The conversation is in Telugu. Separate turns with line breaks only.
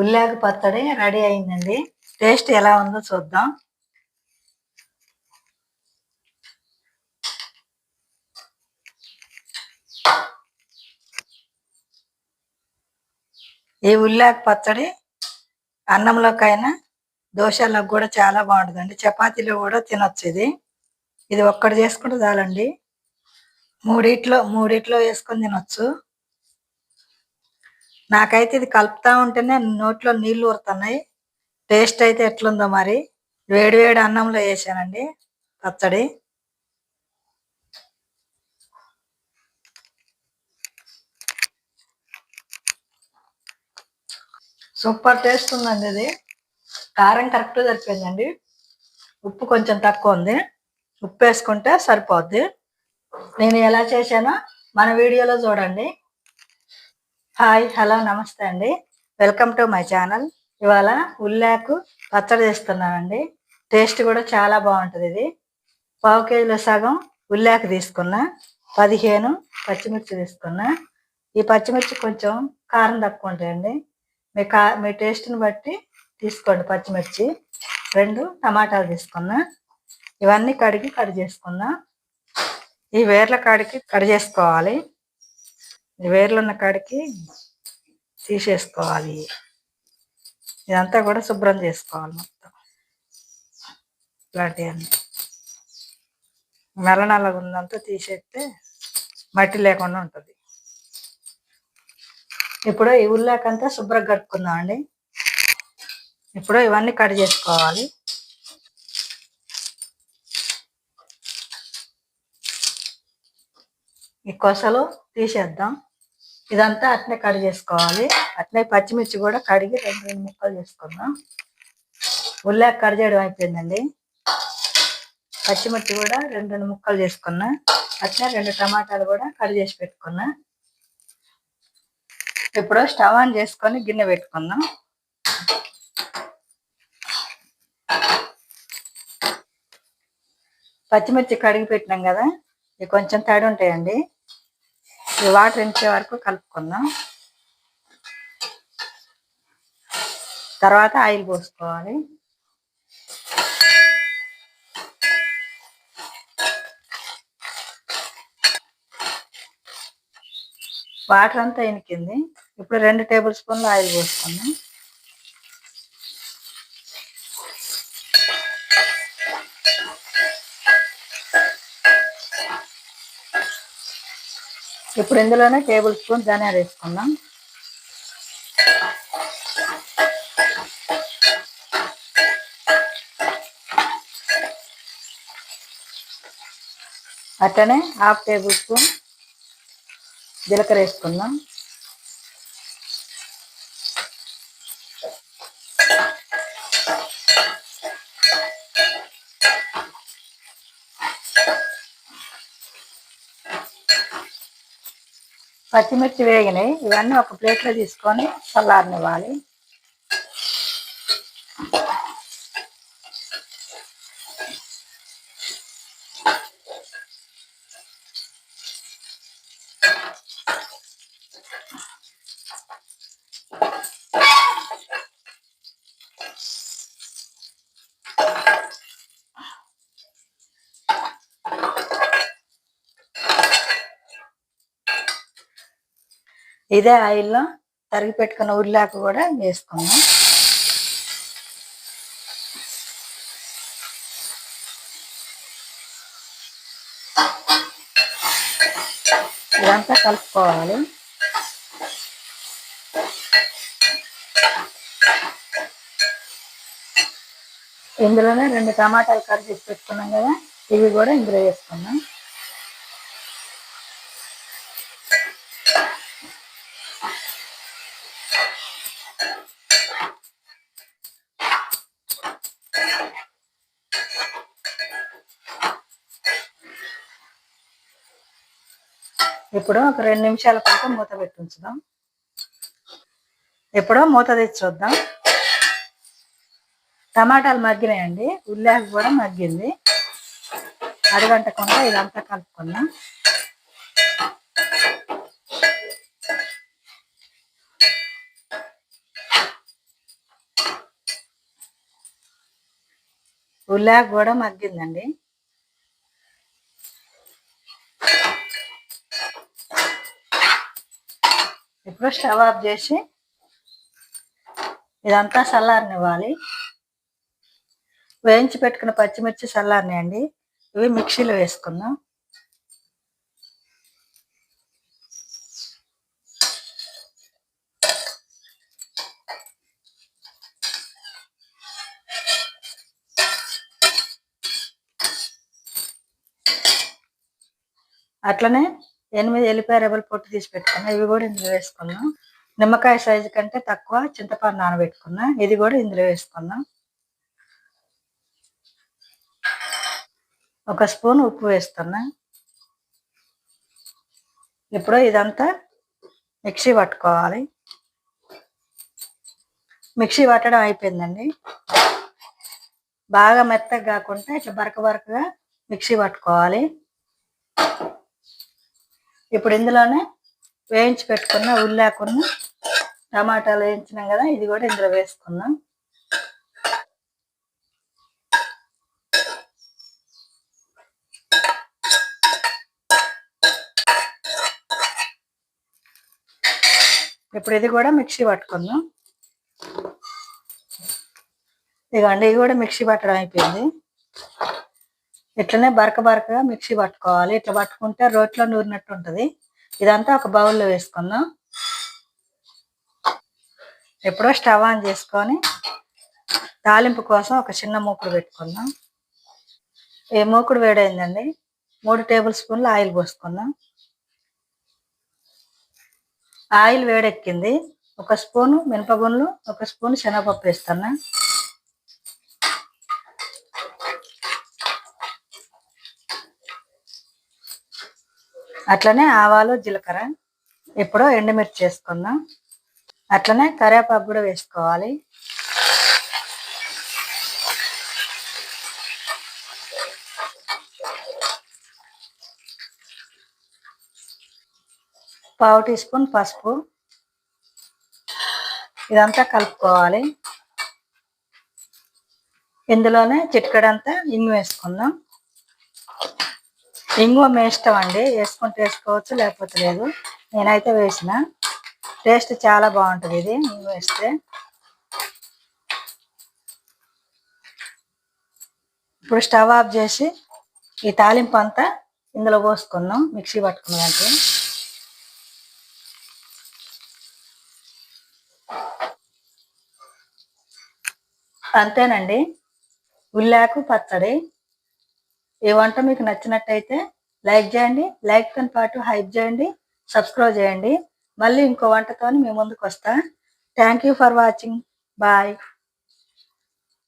ఉల్లాగ పచ్చడి రెడీ అయిందండి. టేస్ట్ ఎలా ఉందో చూద్దాం. ఈ ఉల్లాగ పచ్చడి అన్నంలోకైనా దోశలకు కూడా చాలా బాగుంటుందండి. చపాతీలో కూడా తినొచ్చు ఇది. ఇది ఒక్కటి చేసుకుంటే చాలండి. మూడిట్లో మూడిట్లో వేసుకొని తినొచ్చు. నాకైతే ఇది కలుపుతా ఉంటేనే నోట్లో నీళ్ళు ఊరుతున్నాయి. టేస్ట్ అయితే ఎట్లుందో మరి. వేడి వేడి అన్నంలో వేసానండి పచ్చడి. సూపర్ టేస్ట్ ఉందండి ఇది. కారం కరెక్ట్గా సరిపోయిందండి. ఉప్పు కొంచెం తక్కువ ఉంది. ఉప్పు వేసుకుంటే సరిపోద్ది. నేను ఎలా చేశానో మన వీడియోలో చూడండి. హాయ్ హలో నమస్తే అండి. Welcome to my channel. ఇవాళ ఉల్లాకు పచ్చడి చేస్తున్నానండి. టేస్ట్ కూడా చాలా బాగుంటుంది ఇది. పావు కేజీలో సగం ఉల్లాకు తీసుకున్నా పదిహేను పచ్చిమిర్చి తీసుకున్నా. ఈ పచ్చిమిర్చి కొంచెం కారం తక్కువ ఉంటాయండి మీ కా మీ టేస్ట్ని బట్టి తీసుకోండి పచ్చిమిర్చి. రెండు టమాటాలు తీసుకున్నా. ఇవన్నీ కడిగి కడి చేసుకున్నా. ఈ వేర్ల కాడికి కడి చేసుకోవాలి. వేర్లున్న కాడికి తీసేసుకోవాలి. ఇదంతా కూడా శుభ్రం చేసుకోవాలి మొత్తం. ఇలాంటివన్నీ. నల్ల నల్లగా ఉందంతా తీసేస్తే మట్టి లేకుండా ఉంటుంది. ఇప్పుడు ఈ ఉల్లాకంతా శుభ్రం కట్టుకుందాం అండి ఇప్పుడు ఇవన్నీ కట్ చేసుకోవాలి. ఈ కొసలు తీసేద్దాం. ఇదంతా అట్నే కట్ చేసుకోవాలి. అట్నే పచ్చిమిర్చి కూడా కడిగి రెండు రెండు ముక్కలు చేసుకుందాం. ఉల్లాక కట్ చేయడం అయిపోయిందండి. పచ్చిమిర్చి కూడా రెండు రెండు ముక్కలు చేసుకున్నా. అట్నే రెండు టమాటాలు కూడా కట్ చేసి పెట్టుకున్నా. ఇప్పుడు స్టవ్ ఆన్ చేసుకొని గిన్నె పెట్టుకుందాం. పచ్చిమిర్చి కడిగి పెట్టినాం కదా ఇవి కొంచెం తడి ఉంటాయండి. ఈ వాటర్ ఇంచే వరకు కలుపుకుందాం. తర్వాత ఆయిల్ పోసుకోవాలి. వాటర్ అంతా ఇనికింది. ఇప్పుడు రెండు టేబుల్ స్పూన్లు ఆయిల్ పోసుకుందాం. ఇప్పుడు ఇందులోనే టేబుల్ స్పూన్ ధనియాలు వేసుకుందాం. అట్లనే హాఫ్ టేబుల్ స్పూన్ జీలకర్ర వేసుకుందాం. పచ్చిమిర్చి వేగినాయి. ఇవన్నీ ఒక ప్లేట్లో తీసుకొని చల్లారనివ్వాలి. ఇదే ఆయిల్లో తరిగి పెట్టుకున్న ఉల్లాకు కూడా వేసుకున్నాం ఇదంతా కలుపుకోవాలి. ఇందులోనే రెండు టమాటాలు కట్ చేసి పెట్టుకున్నాం కదా ఇవి కూడా ఇందులో వేసుకున్నాం ఇప్పుడు ఒక రెండు నిమిషాల పాటు మూత పెట్టి ఉంచుదాం. ఇప్పుడు మూత తెచ్చి చూద్దాం. టమాటాలు మగ్గినాయండి. ఉల్లాకి కూడా మగ్గింది. అరగంటకుండా ఇదంతా కలుపుకుందాం. ఉల్లాక కూడా మగ్గిందండి. ఇప్పుడు స్టవ్ ఆఫ్ చేసి ఇదంతా చల్లారనివ్వాలి వేయించి పెట్టుకున్న పచ్చిమిర్చి చల్లారినాయండి ఇవి మిక్సీలో వేసుకుందాం. అట్లనే ఎనిమిది ఎల్లిపాయ రెబ్బలు పొట్టు తీసి పెట్టుకున్నా. ఇవి కూడా ఇందులో వేసుకున్నాం. నిమ్మకాయ సైజు కంటే తక్కువ చింతపండు నానబెట్టుకున్నా. ఇది కూడా ఇందులో వేసుకున్నాం. ఒక స్పూన్ ఉప్పు వేస్తున్నా. ఇప్పుడు ఇదంతా మిక్సీ పట్టుకోవాలి. మిక్సీ పట్టడం అయిపోయిందండి. బాగా మెత్తగా కాకుండా ఇట్లా బరక బరకగా మిక్సీ పట్టుకోవాలి. ఇప్పుడు ఇందులోనే వేయించి పెట్టుకున్న ఉల్లాకున్న టమాటాలు వేయించినాం కదా ఇది కూడా ఇందులో వేసుకుందాం. ఇప్పుడు ఇది కూడా మిక్సీ పట్టుకుందాం. ఇదిగోండి ఇది కూడా మిక్సీ పట్టడం అయిపోయింది. ఇట్లనే బరక బరకగా మిక్సీ పట్టుకోవాలి. ఇట్లా పట్టుకుంటే రోట్లో నూరినట్టు ఉంటుంది. ఇదంతా ఒక బౌల్లో వేసుకుందాం. ఎప్పుడో స్టవ్ ఆన్ చేసుకొని తాలింపు కోసం ఒక చిన్న మూకుడు పెట్టుకుందాం. ఈ మూకుడు వేడైందండి. మూడు టేబుల్ స్పూన్లు ఆయిల్ పోసుకుందాం. ఆయిల్ వేడెక్కింది. ఒక స్పూను మినపగుండ్లు ఒక స్పూన్ శనగపప్పు వేస్తున్నా. అట్లనే ఆవాలు జీలకర్ర ఇప్పుడు ఎండుమిర్చి వేసుకుందాం. అట్లనే కరివేపాకు కూడా వేసుకోవాలి. పావు టీ స్పూన్ పసుపు. ఇదంతా కలుపుకోవాలి. ఇందులోనే చిట్కడంతా ఇంగు వేసుకుందాం. ఇంగువ మీ ఇష్టం అండి. వేసుకుంటే వేసుకోవచ్చు లేకపోతే లేదు. నేనైతే వేసిన. టేస్ట్ చాలా బాగుంటుంది ఇది ఇంగు వేస్తే. ఇప్పుడు స్టవ్ ఆఫ్ చేసి ఈ తాలింపు అంతా ఇందులో పోసుకుందాం మిక్సీ పట్టుకున్నదానికి అంతేనండి. ఉల్లాకు పచ్చడి. ఈ వంట మీకు నచ్చినట్టయితే లైక్ చేయండి లైక్తో పాటు హైప్ చేయండి సబ్స్క్రైబ్ చేయండి. మళ్ళీ ఇంకో వంటతో మీ ముందుకు వస్తా thank you for watching bye